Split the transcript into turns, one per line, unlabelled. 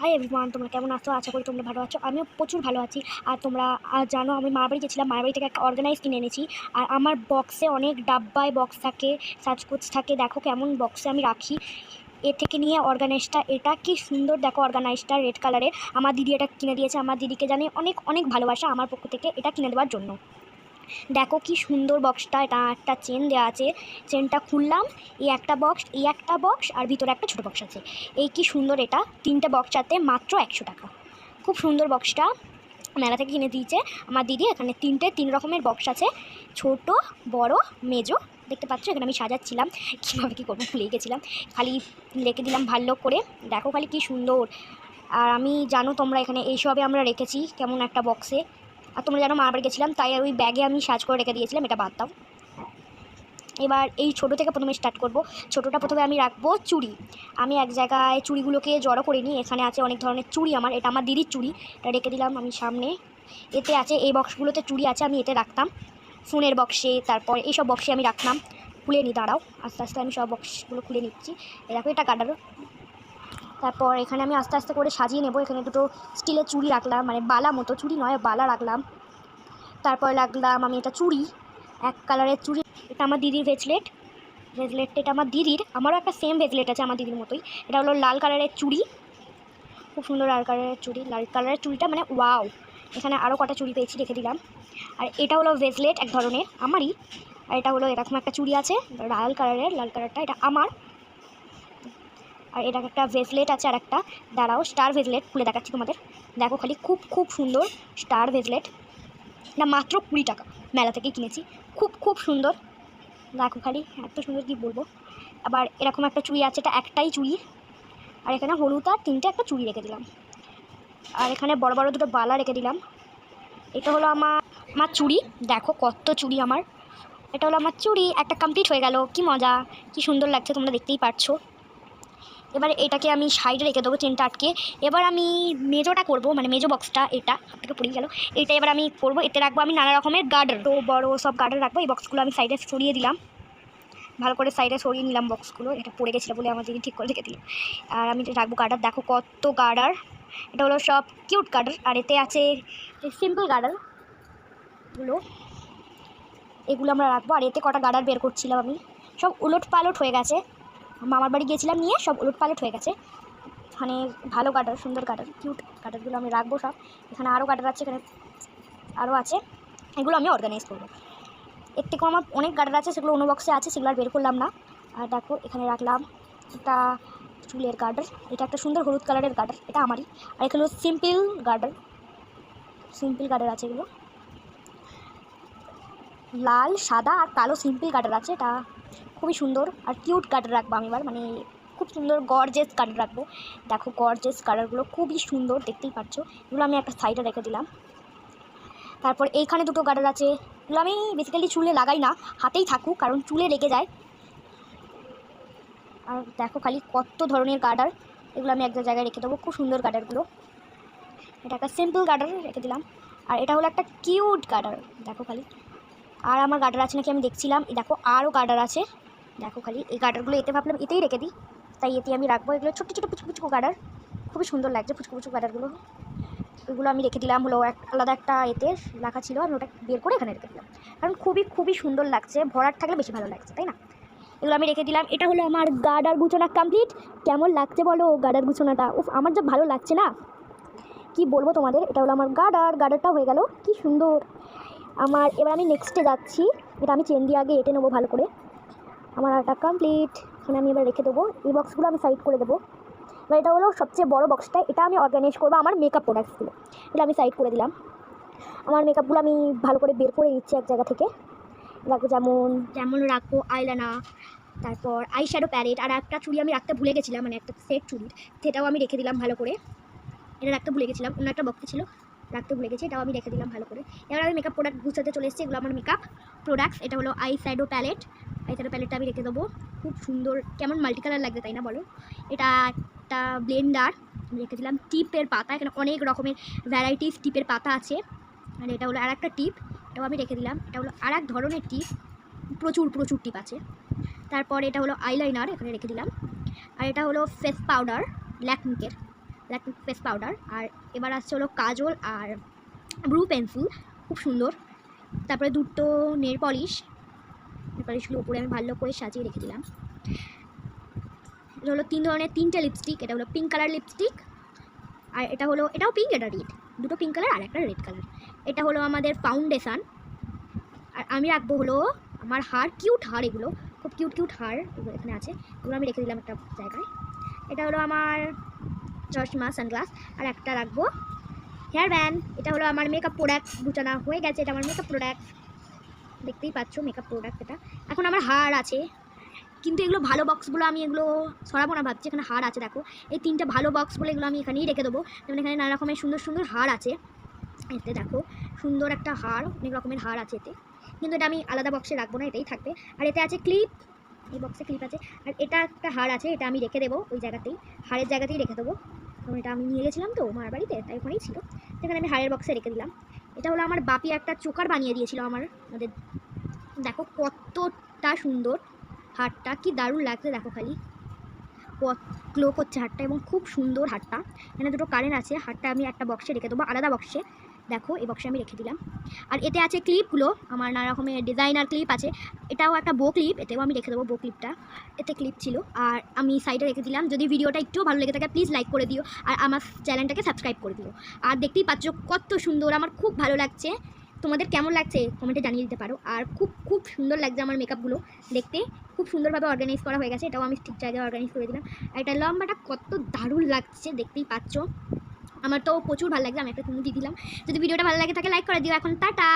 Hi everyone তোমরা কেমন আছো? আশা করি তোমরা ভালো আছো। আমিও প্রচুর ভালো আছি। আর তোমরা জানো, আমি মার বাড়ি গেছিলাম। মার বাড়ি থেকে একটা অর্গানাইজ কিনে এনেছি। আর আমার বক্সে অনেক ডাব্বায় বক্স থাকে সাজকুচ থাকে। দেখো কেমন বক্সে আমি রাখি। এ থেকে নিয়ে অর্গানাইজটা এটা কি সুন্দর দেখো অর্গানাইজটা রেড কালারের আমার দিদি এটা কিনে দিয়েছে। আমার দিদিকে জানে অনেক অনেক ভালোবাসা আমার পক্ষ থেকে এটা কিনে দেওয়ার জন্য। দেখো কি সুন্দর বক্সটা এটা একটা চেন দেওয়া আছে। চেনটা খুললাম, এই একটা বক্স এই একটা বক্স আর ভিতরে একটা ছোটো বক্স আছে। এই কি সুন্দর এটা, তিনটে বক্স আছে, মাত্র একশো টাকা। খুব সুন্দর বক্সটা মেলা থেকে কিনে দিয়েছে। আমার দিদি, এখানে তিনটে, তিন রকমের বক্স আছে। ছোট, বড়, মেজো, দেখতে পাচ্ছ? এখানে আমি সাজাচ্ছিলাম। কীভাবে কী করব ভুলে গেছিলাম। খালি রেখে দিলাম ভালো করে। দেখো খালি কি সুন্দর। আর আমি, জানো তোমরা, এখানে এইসবে আমরা রেখেছি, কেমন একটা বক্সে আর তোমরা জানো মারবার গেছিলাম, তাই ওই ব্যাগে আমি সাজ করে রেখে দিয়েছিলাম, এটা বাদ দাও। এবার এই ছোটো থেকে প্রথমে স্টার্ট করব। ছোটোটা প্রথমে আমি রাখব চুড়ি। আমি এক জায়গায় চুড়িগুলোকে জড়ো করে নিই এখানে আছে অনেক ধরনের চুড়ি আমার, এটা আমার দিদির চুড়ি, এটা রেখে দিলাম আমি সামনে। এতে আছে, এই বক্সগুলোতে চুড়ি আছে, আমি এতে রাখতাম। ফোনের বক্সে তারপর এইসব বক্সে আমি রাখতাম। খুলে নিই দাঁড়াও, আস্তে আস্তে আমি সব বক্সগুলো খুলে নিচ্ছি। দেখো, এটা কাটারও তারপর এখানে আমি আস্তে আস্তে করে সাজিয়ে নেব। এখানে দুটো স্টিলের চুড়ি রাখলাম মানে বালা মতো, চুড়ি নয়, বালা রাখলাম। তারপর রাখলাম আমি এটা চুড়ি, এক কালারের চুড়ি। এটা আমার দিদির ভেজলেট ভেজলেটটা এটা আমার দিদির। আমারও একটা সেম ভেজলেট আছে আমার দিদির মতোই। এটা হলো লাল কালারের চুড়ি। খুব সুন্দর লাল কালারের চুড়ি। লাল কালারের চুড়িটা মানে ওয়াও এখানে আরও কটা চুড়ি পেয়েছি, রেখে দিলাম। আর এটা হলো ভেজলেট এক ধরনের, আমারই। আর এটা হলো এরকম একটা চুড়ি আছে, লাল কালারের, লাল কালারটা এটা আমার। আর এটা একটা ভেজলেট আছে আর একটা। দাঁড়াও স্টার ভেজলেট খুলে দেখাচ্ছি তোমাদের। দেখো খালি খুব খুব সুন্দর স্টার ভেজলেট এটা মাত্র কুড়ি টাকা। মেলা থেকে কিনেছি। খুব খুব সুন্দর। দেখো খালি, এত সুন্দর কি বলব? আবার এরকম একটা চুড়ি আছে, এটা একটাই চুড়ি। আর এখানে হলুদ আর তিনটে একটা চুড়ি রেখে দিলাম। আর এখানে বড় বড় দুটো বালা রেখে দিলাম। এটা হলো আমার আমার চুড়ি। দেখো কত চুড়ি আমার। এটা হলো আমার চুড়ি। একটা কমপ্লিট হয়ে গেল। কি মজা। কি সুন্দর লাগছে, তোমরা দেখতেই পারছ। এবার এটাকে আমি সাইডে রেখে দেবো চেনটা আটকে। এবার আমি মেজোটা করব মানে মেজো বক্সটা, এটা থেকে পড়ে গেল। এটা এবার আমি করব, এতে রাখব আমি নানা রকমের গার্ডার। তো বড় সব গার্ডার রাখব, এই বক্সগুলো আমি সাইডে সরিয়ে দিলাম। ভালো করে সাইডে সরিয়ে নিলাম বক্সগুলো, এটা পড়ে গেছিল বলে আমার দিদি ঠিক করে রেখে দিল। আর আমি রাখব গার্ডার, দেখো কত গার্ডার। এটা হলো সব কিউট গার্ডার, আর এতে আছে সিম্পল গার্ডারগুলো এগুলো আমরা রাখব, আর এতে কটা গার্ডার বের করছিলাম আমি। সব উলট পালট হয়ে গেছে। মামার বাড়ি গিয়েছিলাম নিয়ে, সব উলট পালট হয়ে গেছে। এখানে ভালো কাটার সুন্দর কাটার কিউট কাটারগুলো আমি রাখব সব। এখানে আরও কাটার আছে, এখানে আরও আছে। এগুলো আমি অর্গানাইজ করব। এর থেকেও আমার অনেক গার্ডার আছে, সেগুলো অন্য বক্সে আছে, সেগুলো আর বের করলাম না। আর দেখো, এখানে রাখলাম একটা চুলের গার্ডার এটা একটা সুন্দর হলুদ কালারের গার্ডার এটা আমারই। আর এখানে সিম্পল গার্ডার সিম্পল গার্ডার আছে এগুলো। লাল, সাদা আর কালো সিম্পল গার্ডার আছে, এটা খুবই সুন্দর আর কিউট গার্ডার রাখব আমি এবার মানে খুব সুন্দর গর্জেস গার্ডার রাখব। দেখো গর্জেস কালারগুলো খুবই সুন্দর, দেখতেই পাচ্ছ। এগুলো আমি একটা সাইডে রেখে দিলাম। তারপর এইখানে দুটো গার্ডার আছে। এগুলো আমি বেসিক্যালি চুলে লাগাই না, হাতেই থাকুক, কারণ চুলে লেগে যায়। আর দেখো খালি কত ধরনের গার্ডার এগুলো আমি একটা জায়গায় রেখে দেবো, খুব সুন্দর গার্ডারগুলো এটা একটা সিম্পল গার্ডার রেখে দিলাম। আর এটা হলো একটা কিউট গার্ডার দেখো খালি। আর আমার গার্ডার আছে নাকি আমি দেখছিলাম। দেখো, আরও গার্ডার আছে। দেখো খালি, এই গার্ডারগুলো এতে ভাবলাম এতেই রেখে দিই। তাই এতে আমি রাখব। এগুলো ছোটো ছোটো পুচকু পুচকু গার্ডার খুবই সুন্দর লাগছে পুচকু পুচকু গার্ডারগুলো এগুলো আমি রেখে দিলাম, হলো এক আলাদা একটা এতে রাখা ছিল আমি ওটা বের করে এখানে রেখে দিলাম। কারণ খুবই খুবই সুন্দর লাগছে। ভরাট থাকলে বেশি ভালো লাগছে, তাই না? এগুলো আমি রেখে দিলাম। এটা হলো আমার গার্ডার গুছোনা কমপ্লিট কেমন লাগছে বলো গার্ডার গুছোনাটা? উফ, আমার যা ভালো লাগছে না। কি বলব তোমাদের? এটা হলো আমার গার্ডার গার্ডারটা হয়ে গেল। কি সুন্দর। আমার, এবার আমি নেক্সটে যাচ্ছি। এটা আমি চেন দিয়ে আগে এঁটে নেব ভালো করে। আমার আটা কমপ্লিট এখানে আমি এবার রেখে দেবো। এই বক্সগুলো আমি সাইড করে দেবো। এবার এটা হলো সবচেয়ে বড় বক্সটা এটা আমি অর্গানাইজ করব আমার মেকআপ প্রোডাক্টসগুলো এটা আমি সাইড করে দিলাম। আমার মেকআপগুলো আমি ভালো করে বের করে দিচ্ছি এক জায়গা থেকে। রাখব যেমন যেমন রাখব আইলানা তারপর আই শ্যাডো প্যারেট আর একটা চুড়ি আমি রাখতে ভুলে গেছিলাম মানে একটা সেট চুড়ির। সেটাও আমি রেখে দিলাম ভালো করে। এটা রাখতে ভুলে গেছিলাম। অন্য একটা বক্সে ছিল। রাখতে ভুলে গেছি, এটাও আমি রেখে দিলাম ভালো করে। এবার আমি মেকআপ প্রোডাক্ট গুছাতে চলে এসেছি, এগুলো আমার মেকআপ প্রোডাক্টস এটা হলো eye shadow palette eye shadow প্যালেটটা আমি রেখে দেবো। খুব সুন্দর, কেমন মাল্টি কালার লাগবে তাই না বলো? এটা একটা ব্লেন্ডার রেখে দিলাম টিপের পাতা, এখানে অনেক রকমের ভ্যারাইটিস টিপের পাতা আছে। আর এটা হলো আর একটা টিপ, এটাও আমি রেখে দিলাম। এটা হলো আর এক ধরনের টিপ, প্রচুর প্রচুর টিপ আছে। তারপর এটা হলো আইলাইনার এখানে রেখে দিলাম। আর এটা হলো ফেস পাউডার ল্যাকমিকের ব্ল্যাক ফেস পাউডার আর এবার আসছে হলো কাজল আর ব্রু পেন্সিল খুব সুন্দর। তারপরে দুটো নেল পলিশ নেল পলিশগুলো উপরে আমি ভালো করে সাজিয়ে রেখে দিলাম। এটা হলো তিন ধরনের, তিনটে লিপস্টিক এটা হলো পিঙ্ক কালার লিপস্টিক আর এটা হলো, এটাও পিঙ্ক এটা রেড দুটো পিঙ্ক কালার আর একটা রেড কালার এটা হলো আমাদের ফাউন্ডেশান আর আমি রাখব হলো আমার হার কিউট হার এগুলো, খুব কিউট কিউট হার এখানে আছে। এগুলো আমি রেখে দিলাম একটা জায়গায়। এটা হলো আমার চশমা সানগ্লাস আর একটা রাখব। হেয়ার ব্যান্ড এটা হলো আমার মেকআপ প্রোডাক্ট গুছানো হয়ে গেছে, এটা আমার মেকআপ প্রোডাক্ট দেখতেই পাচ্ছ মেকআপ প্রোডাক্ট এটা। এখন আমার হার আছে। কিন্তু এগুলো ভালো বক্সগুলো আমি এগুলো সরাবো না ভাবছি, এখানে হার আছে, দেখো। এই তিনটে ভালো বক্স বলে এগুলো আমি এখানেই রেখে দেবো। যেমন এখানে নানা রকমের সুন্দর সুন্দর হার আছে। এতে দেখো, সুন্দর একটা হার, অনেক রকমের হার আছে এতে। কিন্তু এটা আমি আলাদা বক্সে রাখব না, এটাই থাকবে। আর এতে আছে ক্লিপ এই বক্সে ক্লিপ আছে। আর এটা একটা হার আছে, এটা আমি রেখে দেবো ওই জায়গাতেই। হারের জায়গাতেই রেখে দেবো। কারণ এটা আমি নিয়ে গেছিলাম তো মার বাড়িতে, তাই ওখানেই ছিল। সেখানে আমি হারের বক্সে রেখে দিলাম। এটা হলো আমার বাপি একটা চোকার বানিয়ে দিয়েছিল আমার। আমাদের, দেখো কতটা সুন্দর হাটটা, কি দারুণ লাগছে দেখো খালি। কত গ্লো করছে হাটটা এবং খুব সুন্দর হাটটা। এখানে দুটো কারেন্ট আছে, হাটটা আমি একটা বক্সে রেখে দেবো, আলাদা বক্সে দেখো, এই বক্সে আমি রেখে দিলাম। আর এতে আছে ক্লিপগুলো আমার নানা রকমের ডিজাইনার ক্লিপ আছে। এটাও একটা বো ক্লিপ এতেও আমি রেখে দেবো বো ক্লিপটা এতে ক্লিপ ছিল। আর আমি সাইডে রেখে দিলাম, যদি ভিডিওটা একটু ভালো লেগে থাকে প্লিজ লাইক করে দিও। আর আমার চ্যানেলটাকে সাবস্ক্রাইব করে দিও। আর দেখতেই পাচ্ছ কত সুন্দর, আমার খুব ভালো লাগছে। তোমাদের কেমন লাগছে? কমেন্টে জানিয়ে দিতে পারো। আর খুব খুব সুন্দর লাগছে আমার মেকআপগুলো দেখতে। খুব সুন্দরভাবে অর্গানাইজ করা হয়ে গেছে। এটাও আমি ঠিক জায়গায় অর্গানাইজ করে দিলাম। আর এটা লম্বাটা কত দারুণ লাগছে, দেখতেই পাচ্ছ। আমার তো প্রচুর ভালো লাগছে, আমি একটা দিয়ে দিলাম। যদি ভিডিওটা ভালো লাগে তাকে লাইক করে দিও। এখন টাটা।